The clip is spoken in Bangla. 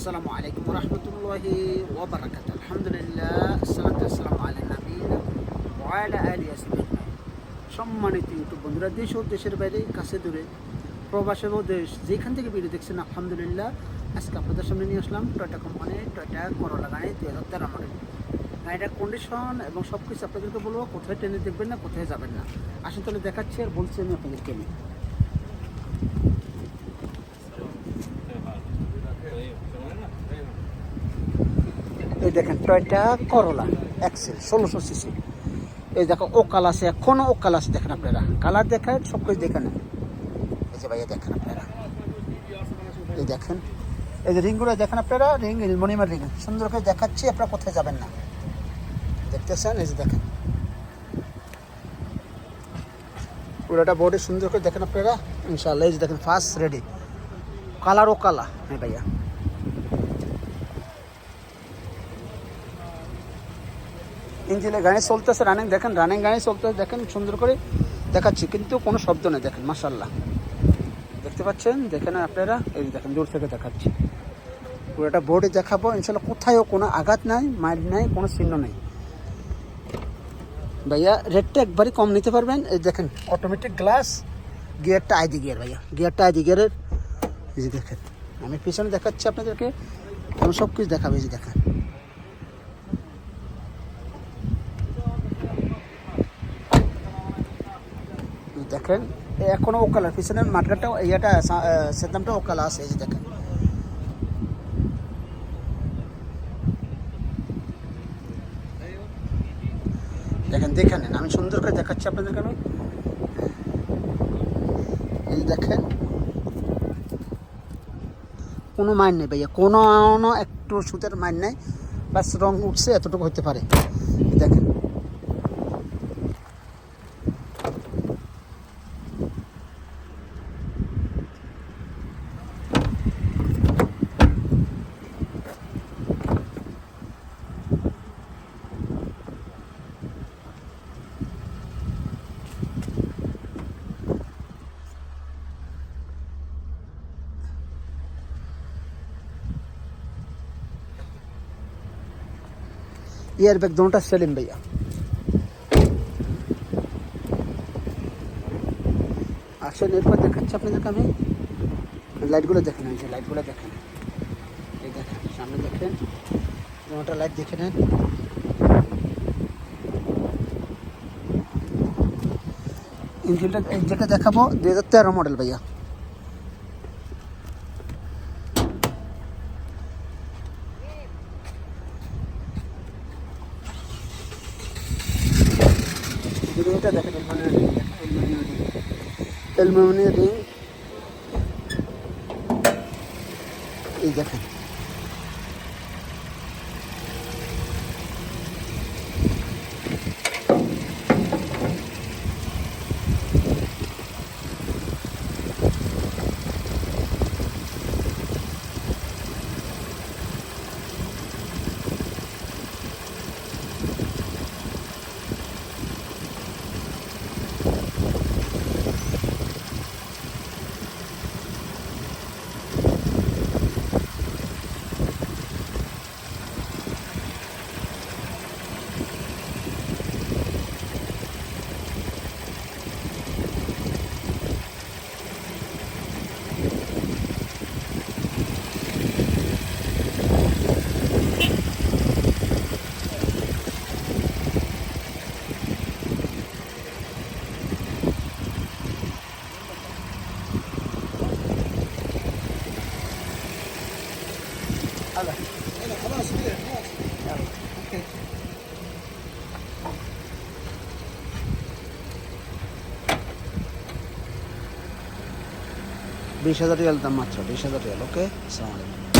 আসসালামু আলাইকুম রহমতুল্লাহি ওবরাকাত আলহামদুলিল্লাহ, আসসালাতু আসসালামু আলা নবীনা ওয়া আলা ওয়াসাহবিহি সম্মানিত ইউটিউব বন্ধুরা, দেশ ও দেশের বাইরে, কাছে দূরে, প্রবাসে ও দেশ, যেখান থেকে ভিডিও দেখছেন, আলহামদুলিল্লাহ, আজকে আপনাদের সামনে নিয়ে আসলাম টয়টা কোম্পানি টয়টা করলা গাড়ি দুই হাজার তেরো মডেল গাড়িটার কন্ডিশন এবং সব কিছু আপনাদেরকে বলব, কোথায় ট্রেনে দেখবেন না, কোথায় যাবেন না। আসুন তাহলে দেখাচ্ছি আর বলছি আমি আপনাদেরকে আমি এই দেখেন টয়টা করলা এক্সেল ষোলোশো সিসি এই দেখো ওকাল আছে, এখনও ওকাল আছে, দেখেন আপনারা। কালার দেখেন সব কিছু দেখেন এই যে ভাইয়া, দেখেন আপনারা। এই দেখেন। এই যে রিংগুলো, দেখেন আপনারা, রিং মনিমার রিং। সুন্দর করে দেখাচ্ছি, আপনারা কোথায় যাবেন না। দেখতেছেন? এই যে দেখেন। পুরোটা বোর্ডে সুন্দর করে দেখেন আপনারা। ইনশাল্লাহ এই যে দেখেন ফার্স্ট রেডি কালার ও কালা হ্যাঁ ভাইয়া। ইঞ্জিনে গাড়ি চলতেছে রানিং দেখেন রানিং গাড়ি চলতেছে, দেখেন, সুন্দর করে দেখাচ্ছি, কিন্তু কোনো শব্দ নেই, দেখেন মাসাল্লাহ দেখতে পাচ্ছেন? দেখেন আপনারা? এই দেখেন, দূর থেকে দেখাচ্ছি। পুরোটা বোর্ডে দেখাবো ইনশাল্লাহ কোথায়ও কোনো আঘাত নাই মাইল নাই, কোনো চিহ্ন নেই। ভাইয়া রেটটা একবারই কম নিতে পারবেন। এই দেখেন অটোমেটিক গ্লাস গিয়ারটা আইডি গিয়ার ভাইয়া। গিয়ারটা আইডি গিয়ারের এই যে দেখেন, আমি পিছনে দেখাচ্ছি আপনাদেরকে, আমি সব কিছু দেখাবো, এই যে দেখেন। দেখেন, এ এখনও ও কালার পিছনের মাঠগাটটা ইয়েটা সেদামটা ও কালার আছে, এই যে দেখেন। দেখেন, দেখে নেন, আমি সুন্দর করে দেখাচ্ছি আপনাদেরকে আমি এই দেখেন, কোনো মাইন নেই ভাইয়া, কোনো একটু সুতের মাইন নেই, বাস রং উঠছে, এতটুকু হতে পারে। দেখেন ইয়ার ব্যাগ দোনোটা সেলিম ভাইয়া আসেন এরপর দেখাচ্ছি আপনাদেরকে আমি লাইটগুলো দেখেন এই যে লাইটগুলো দেখেন এই দেখেন সামনে দেখেন দোনোটা লাইট দেখে নেন ইঞ্জিনটা যেটা দেখাবো দু হাজার তেরো মডেল ভাইয়া রিংটা এই দেখেন। هلا هلا خلاص كده خلاص يلا اوكي বিশ হাজার রিয়াল দাম মাত্র বিশ হাজার রিয়াল ওকে আসসালামু আলাইকুম